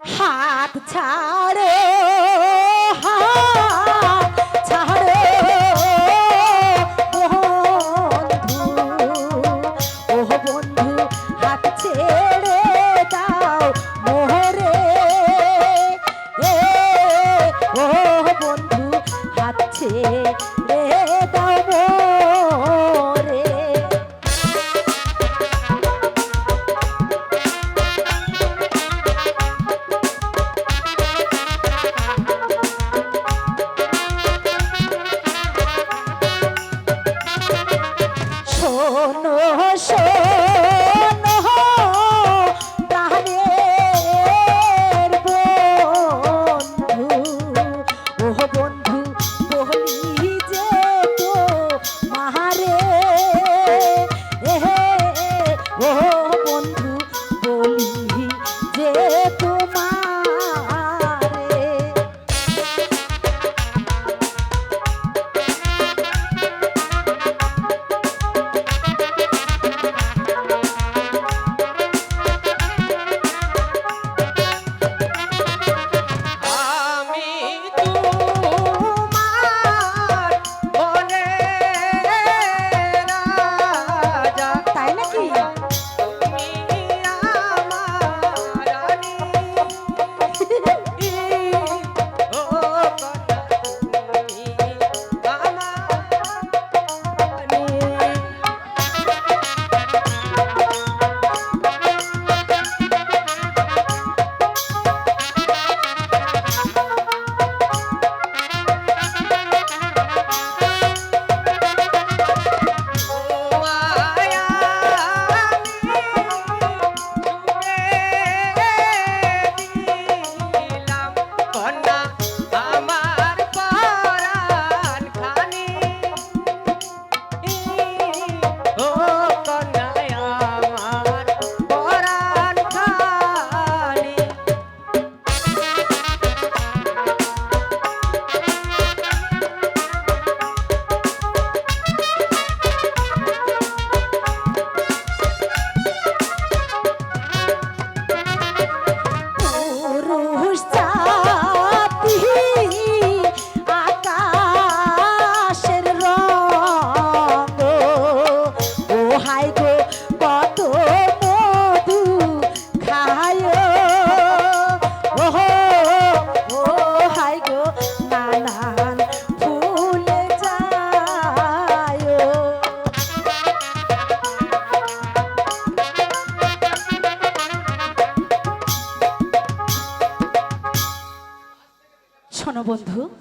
হাত ছাড়ো হাত ছাড়ো। বন্ধু ও বন্ধু, হাত ছেড়ে দাও মোহরে। ও বন্ধু, হাত ছেড়ে কোনো শোনো বন্ধু।